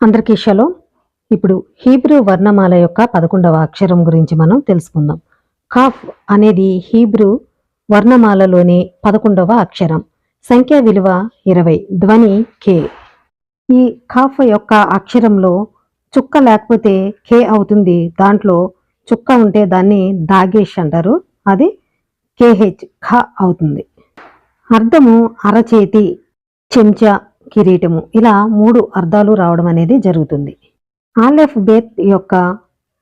అందరికీ షలో. ఇప్పుడు హీబ్రూ వర్ణమాల యొక్క పదకొండవ అక్షరం గురించి మనం తెలుసుకుందాం. కాఫ్ అనేది హీబ్రూ వర్ణమాలలోని పదకొండవ అక్షరం. సంఖ్య విలువ ఇరవై ధ్వని కే. ఈ కాఫ్ యొక్క అక్షరంలో చుక్క లేకపోతే కే అవుతుంది. దాంట్లో చుక్క ఉంటే దాన్ని దాగేష్ అంటారు. అది కేహెచ్ ఖ అవుతుంది. అర్థము అరచేతి చెంచా కిరీటము. ఇలా మూడు అర్థాలు రావడం అనేది జరుగుతుంది. ఆలెఫ్ బేత్ యొక్క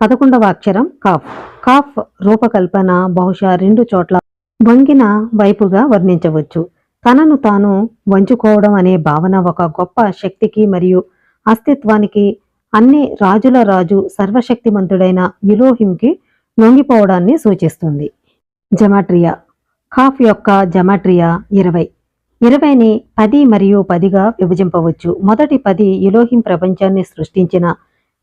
పదకొండవ అక్షరం కాఫ్. కాఫ్ రూపకల్పన బహుశా రెండు చోట్ల వంగిన వైపుగా వర్ణించవచ్చు. తనను తాను వంచుకోవడం అనే భావన ఒక గొప్ప శక్తికి మరియు అస్తిత్వానికి అన్ని రాజుల రాజు సర్వశక్తిమంతుడైన యులోహింకి లొంగిపోవడాన్ని సూచిస్తుంది. జమాట్రియా. కాఫ్ యొక్క జమాట్రియా ఇరవై. ఇరవైని పది మరియు పదిగా విభజింపవచ్చు. మొదటి పది యులోహిం ప్రపంచాన్ని సృష్టించిన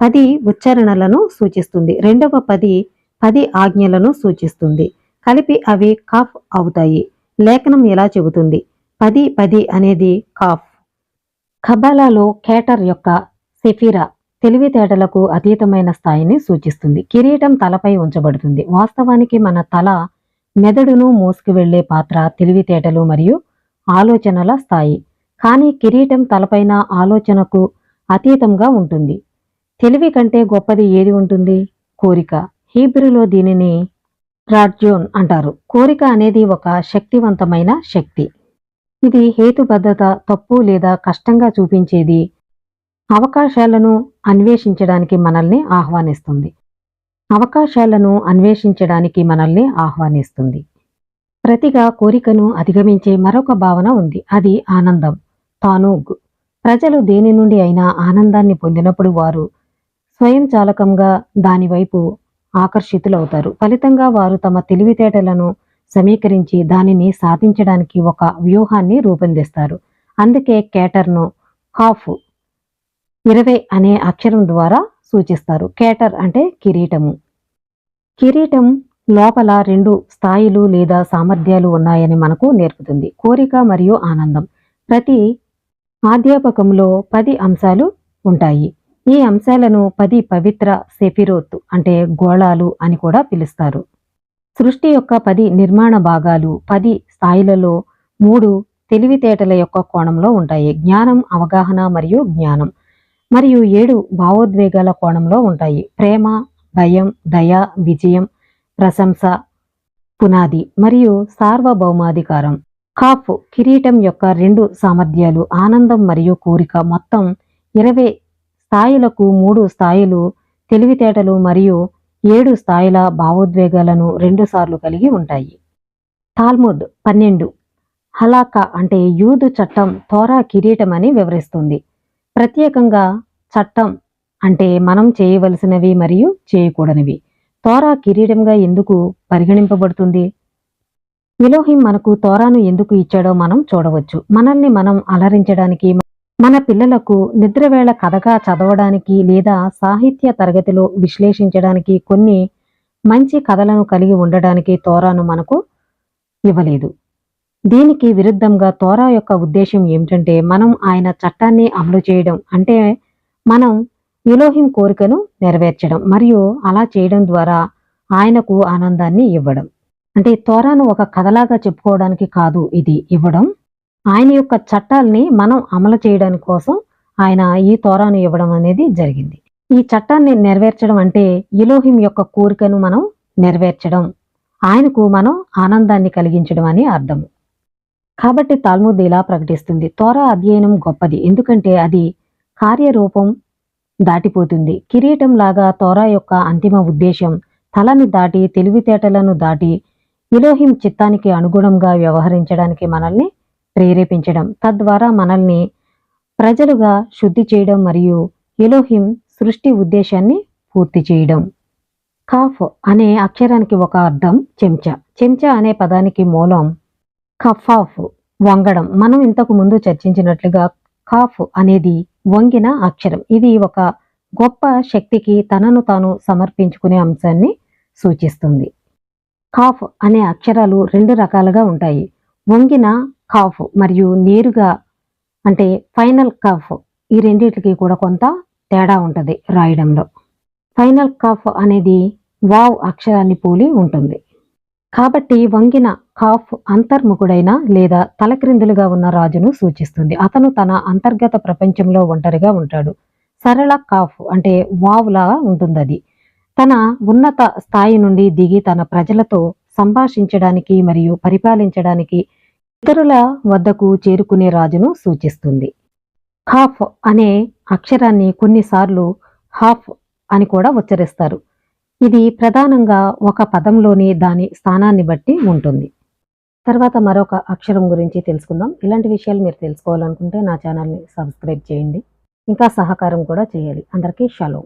పది ఉచ్చారణలను సూచిస్తుంది. రెండవ పది పది ఆజ్ఞలను సూచిస్తుంది. కలిపి అవి కాఫ్ అవుతాయి. లేఖనం ఎలా చెబుతుంది? పది పది అనేది కాఫ్. ఖబాలాలో కేటర్ యొక్క సెఫిరా తెలివితేటలకు అతీతమైన స్థాయిని సూచిస్తుంది. కిరీటం తలపై ఉంచబడుతుంది. వాస్తవానికి మన తల మెదడును మోసుకు వెళ్ళే పాత్ర తెలివితేటలు మరియు ఆలోచనల స్థాయి. కానీ కిరీటం తలపైన ఆలోచనకు అతీతంగా ఉంటుంది. తెలివి కంటే గొప్పది ఏది ఉంటుంది? కోరిక. హీబ్రూలో దీనిని రాడ్జోన్ అంటారు. కోరిక అనేది ఒక శక్తివంతమైన శక్తి. ఇది హేతుబద్ధత తప్పు లేదా కష్టంగా చూపించేది అవకాశాలను అన్వేషించడానికి మనల్ని ఆహ్వానిస్తుంది. అవకాశాలను అన్వేషించడానికి మనల్ని ఆహ్వానిస్తుంది. ప్రతిగా కోరికను అధిగమించే మరొక భావన ఉంది. అది ఆనందం. తానూగ్ ప్రజలు దేని నుండి అయినా ఆనందాన్ని పొందినప్పుడు వారు స్వయంచాలకంగా దానివైపు ఆకర్షితులవుతారు. ఫలితంగా వారు తమ తెలివితేటలను సమీకరించి దానిని సాధించడానికి ఒక వ్యూహాన్ని రూపొందిస్తారు. అందుకే కేటర్ను హాఫ్ ఇరవై అనే అక్షరం ద్వారా సూచిస్తారు. కేటర్ అంటే కిరీటము. కిరీటం లోపల రెండు స్థాయిలు లేదా సామర్థ్యాలు ఉన్నాయని మనకు నేర్పుతుంది. కోరిక మరియు ఆనందం. ప్రతి ఆధ్యాపకంలో పది అంశాలు ఉంటాయి. ఈ అంశాలను పది పవిత్ర సెఫిరోత్ అంటే గోళాలు అని కూడా పిలుస్తారు. సృష్టి యొక్క పది నిర్మాణ భాగాలు పది స్థాయిలలో మూడు తెలివితేటల యొక్క కోణంలో ఉంటాయి. జ్ఞానం అవగాహన మరియు జ్ఞానం. మరియు ఏడు భావోద్వేగాల కోణంలో ఉంటాయి. ప్రేమ భయం దయ విజయం ప్రశంస పునాది మరియు సార్వభౌమాధికారం. కాఫ్ కిరీటం యొక్క రెండు సామర్థ్యాలు ఆనందం మరియు కోరిక. మొత్తం ఇరవై స్థాయిలకు మూడు స్థాయిలు తెలివితేటలు మరియు ఏడు స్థాయిల భావోద్వేగాలను రెండుసార్లు కలిగి ఉంటాయి. తాల్ముద్ పన్నెండు. హలాకా అంటే యూదు చట్టం తోరా కిరీటం అని వివరిస్తుంది. ప్రత్యేకంగా చట్టం అంటే మనం చేయవలసినవి మరియు చేయకూడనివి. తోరా కిరీటంగా ఎందుకు పరిగణింపబడుతుంది? ఇలోహిం మనకు తోరాను ఎందుకు ఇచ్చాడో మనం చూడవచ్చు. మనల్ని మనం అలరించడానికి మన పిల్లలకు నిద్రవేళ కథగా చదవడానికి లేదా సాహిత్య తరగతిలో విశ్లేషించడానికి కొన్ని మంచి కథలను కలిగి ఉండడానికి తోరాను మనకు ఇవ్వలేదు. దీనికి విరుద్ధంగా తోరా యొక్క ఉద్దేశం ఏమిటంటే మనం ఆయన చట్టాన్ని అమలు చేయడం అంటే మనం ఇలోహిం కోరికను నెరవేర్చడం మరియు అలా చేయడం ద్వారా ఆయనకు ఆనందాన్ని ఇవ్వడం. అంటే తోరాను ఒక కథలాగా చెప్పుకోవడానికి కాదు ఇది ఇవ్వడం. ఆయన యొక్క చట్టాల్ని మనం అమలు చేయడానికి కోసం ఆయన ఈ తోరాను ఇవ్వడం అనేది జరిగింది. ఈ చట్టాన్ని నెరవేర్చడం అంటే ఇలోహిం యొక్క కోరికను మనం నెరవేర్చడం. ఆయనకు మనం ఆనందాన్ని కలిగించడం అని అర్థం. కాబట్టి తాల్ముద్ ఇలా ప్రకటిస్తుంది. తోరా అధ్యయనం గొప్పది. ఎందుకంటే అది కార్యరూపం దాటిపోతుంది. కిరీటం లాగా తోరా యొక్క అంతిమ ఉద్దేశం తలని దాటి తెలివితేటలను దాటి ఇలోహిం చిత్తానికి అనుగుణంగా వ్యవహరించడానికి మనల్ని ప్రేరేపించడం. తద్వారా మనల్ని ప్రజలుగా శుద్ధి చేయడం మరియు ఇలోహిం సృష్టి ఉద్దేశాన్ని పూర్తి చేయడం. కాఫ్ అనే అక్షరానికి ఒక అర్థం చెంచా. చెంచా అనే పదానికి మూలం కఫాఫ్ వంగడం. మనం ఇంతకు ముందు చర్చించినట్లుగా కాఫ్ అనేది వంగిన అక్షరం. ఇది ఒక గొప్ప శక్తికి తనను తాను సమర్పించుకునే అంశాన్ని సూచిస్తుంది. కాఫ్ అనే అక్షరాలు రెండు రకాలుగా ఉంటాయి. వంగిన కాఫ్ మరియు నేరుగా అంటే ఫైనల్ కాఫ్ ఈ రెండింటికి కూడా కొంత తేడా ఉంటుంది రాయడంలో. ఫైనల్ కాఫ్ అనేది వావ్ అక్షరాన్ని పోలి ఉంటుంది. కాబట్టి వంగిన కాఫ్ అంతర్ముఖుడైన లేదా తలక్రిందులుగా ఉన్న రాజును సూచిస్తుంది. అతను తన అంతర్గత ప్రపంచంలో ఒంటరిగా ఉంటాడు. సరళ కాఫ్ అంటే వావ్ లాగా ఉంటుంది అది తన ఉన్నత స్థాయి నుండి దిగి తన ప్రజలతో సంభాషించడానికి మరియు పరిపాలించడానికి ఇతరుల వద్దకు చేరుకునే రాజును సూచిస్తుంది. హాఫ్ అనే అక్షరాన్ని కొన్నిసార్లు హాఫ్ అని కూడా ఉచ్చరిస్తారు. ఇది ప్రధానంగా ఒక పదంలోని దాని స్థానాన్ని బట్టి ఉంటుంది. తర్వాత మరొక అక్షరం గురించి తెలుసుకుందాం. ఇలాంటి విషయాలు మీరు తెలుసుకోవాలనుకుంటే నా ఛానల్ని సబ్స్క్రైబ్ చేయండి. ఇంకా సహకారం కూడా చేయాలి. అందరికీ షలో.